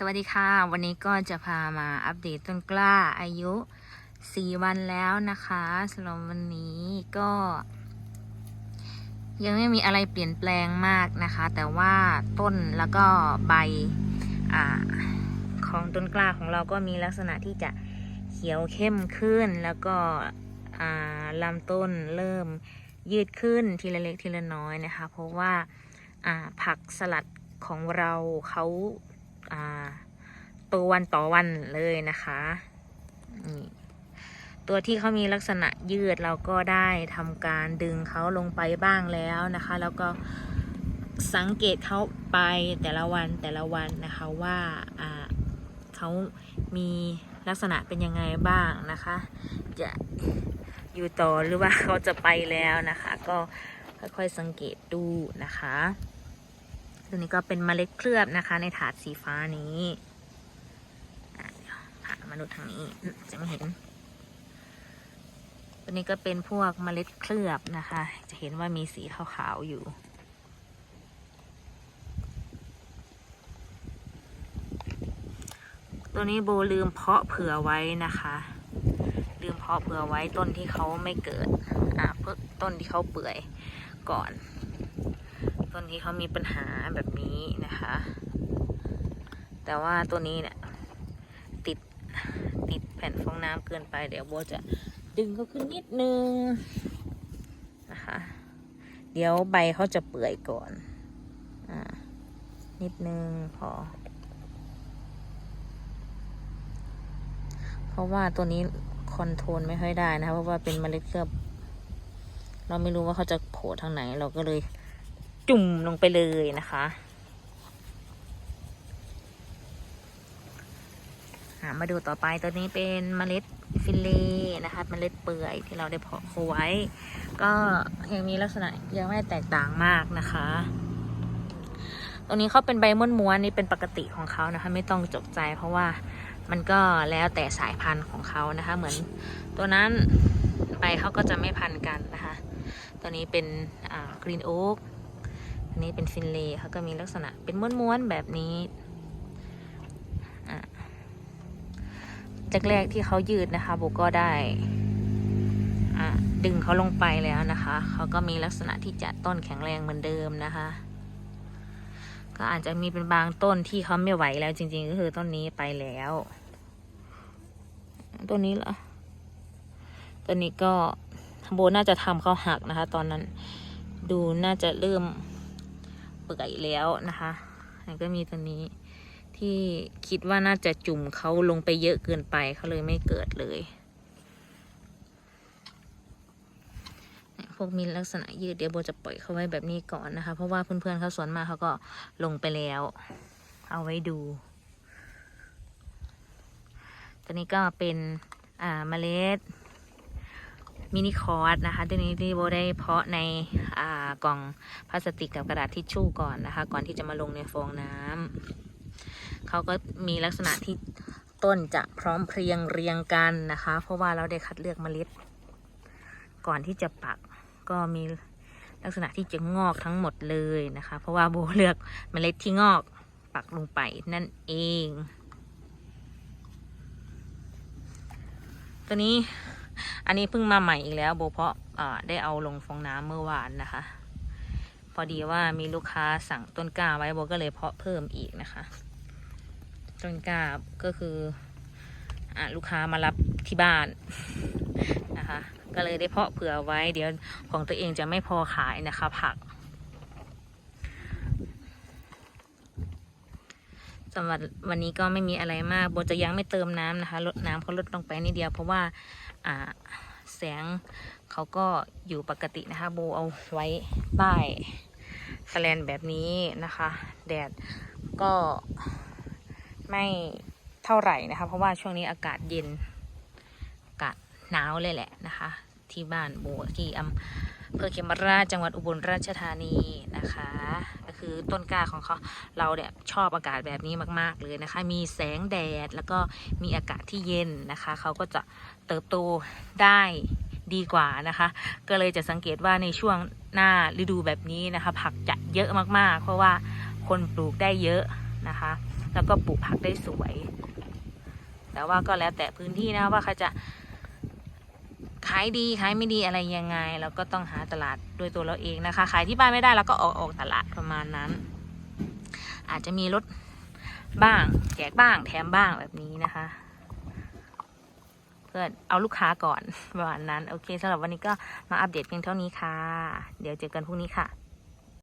สวัสดีค่ะ วันนี้ก็จะพามาอัปเดตต้นกล้าอายุ 4 วันแล้วนะคะสำหรับวันนี้ก็ ยังไม่มีอะไรเปลี่ยนแปลงมากนะคะ แต่ว่าต้นแล้วก็ใบอของต้นกล้าของเราก็มีลักษณะที่จะเขียวเข้มขึ้น แล้วก็ลำต้นเริ่มยืดขึ้นทีละเล็กทีละน้อยนะคะ เพราะว่าผักสลัดของเราเขา ตัววันต่อวันเลยนะคะนี่ตัวที่เขามีลักษณะยืดเราก็ได้ทำการดึงเขาลงไปบ้างแล้วนะคะ แล้วก็สังเกตเขาไปแต่ละวันแต่ละวันนะคะว่าอ่าเขามีลักษณะเป็นยังไงบ้างนะคะ จะอยู่ต่อหรือว่าเขาจะไปแล้วนะคะ ก็ค่อยๆสังเกตดูนะคะ ตัวนี้ก็เป็นเมล็ดเคลือบนะคะ ในถาดสีฟ้านี้อะเดี๋ยวพามนุษย์ทางนี้จะไม่เห็น ตัวนี้ก็เป็นพวกเมล็ดเคลือบนะคะ จะเห็นว่ามีสีขาวๆอยู่ตัวนี้โบลืมเพาะเผื่อไว้นะคะ ลืมเพาะเผื่อไว้ต้นที่เขาไม่เกิด อ่าเพิ่งต้นที่เขาเปื่อยก่อน ต้นที่เขามีปัญหาแบบนี้นะคะ แต่ว่าตัวนี้เนี่ยติดติดแผ่นฟองน้ำเกินไป เดี๋ยวโบจะดึงเขาขึ้นนิดนึงนะคะ เดี๋ยวใบเขาจะเปื่อยก่อนอ่านิดนึงพอ เพราะว่าตัวนี้คอนโทรลไม่ค่อยได้นะคะเพราะว่าเป็นเมล็ดเคลือบเราไม่รู้ว่าเขาจะโผล่ทางไหนเราก็เลย จุ่มลงไปเลยนะคะมาดูต่อไปตัวนี้เป็นเมล็ดฟิลเล่นะคะเมล็ดเปื่อยที่เราได้เพาะเขาไว้ ก็ยังมีลักษณะยังไม่แตกต่างมากนะคะตรงนี้เขาเป็นใบม้วนม้วนนี่เป็นปกติของเขานะคะ ไม่ต้องจกใจเพราะว่ามันก็แล้วแต่สายพันธุ์ของเขานะคะ เหมือนตัวนั้นใบเขาก็จะไม่พันกันนะคะ ตัวนี้เป็นกรีนโอ๊ก นี้เป็นฟินเลย์เขาก็มีลักษณะเป็นม้วนๆแบบนี้จากแรกที่เขายืดนะคะโบก็ได้ดึงเขาลงไปแล้วนะคะ เขาก็มีลักษณะที่จะต้นแข็งแรงเหมือนเดิมนะคะ ก็อาจจะมีเป็นบางต้นที่เขาไม่ไหวแล้วจริง ๆ ก็คือต้นนี้ไปแล้ว ต้นนี้เหรอต้นนี้ก็โบน่าจะทำเขาหักนะคะ ตอนนั้นดูน่าจะเริ่ม เปื่อยแล้วนะคะแล้วก็มีตัวนี้ที่คิดว่าน่าจะจุ่มเขาลงไปเยอะเกินไปเขาเลยไม่เกิดเลยพวกมีลักษณะยืดเดี๋ยวโบจะปล่อยเขาไว้แบบนี้ก่อนนะคะ เพราะว่าเพื่อนๆเขาสวนมาเขาก็ลงไปแล้ว เอาไว้ดู ตัวนี้ก็เป็นอ่าเมล็ด มินิคอร์สนะคะตัวนี้ที่โบได้เพาะในกล่องพลาสติกกับกระดาษทิชชู่ก่อนนะคะ ก่อนที่จะมาลงในฟองน้ำเขาก็มีลักษณะที่ต้นจะพร้อมเพรียงเรียงกันนะคะ เพราะว่าเราได้คัดเลือกเมล็ด ก่อนที่จะปักก็มีลักษณะที่จะงอกทั้งหมดเลยนะคะ เพราะว่าโบเลือกเมล็ดที่งอกปักลงไปนั่นเอง ตัวนี้ อันนี้เพิ่งมาใหม่อีกแล้วโบเพราะอ่าได้เอาลงฟองน้ำเมื่อวานนะคะ พอดีว่ามีลูกค้าสั่งต้นกล้าไว้โบก็เลยเพาะเพิ่มอีกนะคะ ต้นกล้าก็คืออ่าลูกค้ามารับที่บ้านนะคะ ก็เลยได้เพาะเผื่อไว้ เดี๋ยวของตัวเองจะไม่พอขายนะคะ ผัก สำหรับวันนี้ก็ไม่มีอะไรมากโบจะยังไม่เติมน้ำนะคะลดน้ำเขาลดลงไปนิดเดียวเพราะว่าอ่าแสงเขาก็อยู่ปกตินะคะโบเอาไว้ป้ายสแลนแบบนี้นะคะ แดดก็ไม่เท่าไหร่นะคะ เพราะว่าช่วงนี้อากาศเย็นอากาศหนาวเลยแหละนะคะ ที่บ้านโบที่อำเภอเขมราชจังหวัดอุบลราชธานีนะคะ คือต้นกล้าของเขาเราเนี่ยชอบอากาศแบบนี้มาก ๆ เลยนะคะ มีแสงแดดแล้วก็มีอากาศที่เย็นนะคะ เขาก็จะเติบโตได้ดีกว่านะคะ ก็เลยจะสังเกตว่าในช่วงหน้าฤดูแบบนี้นะคะ ผักจะเยอะมากๆ เพราะว่าคนปลูกได้เยอะนะคะ แล้วก็ปลูกผักได้สวย แต่ว่าก็แล้วแต่พื้นที่นะว่าเขาจะ ขายดีขายไม่ดีอะไรยังไง เราก็ต้องหาตลาดด้วยตัวเราเองนะคะ ขายที่บ้านไม่ได้เราก็ออกออกตลาดประมาณนั้น อาจจะมีลดบ้างแจกบ้างแถมบ้างแบบนี้นะคะ เพื่อเอาลูกค้าก่อนประมาณนั้น โอเคสำหรับวันนี้ก็มาอัปเดตเพียงเท่านี้ค่ะ เดี๋ยวเจอกันพรุ่งนี้ค่ะ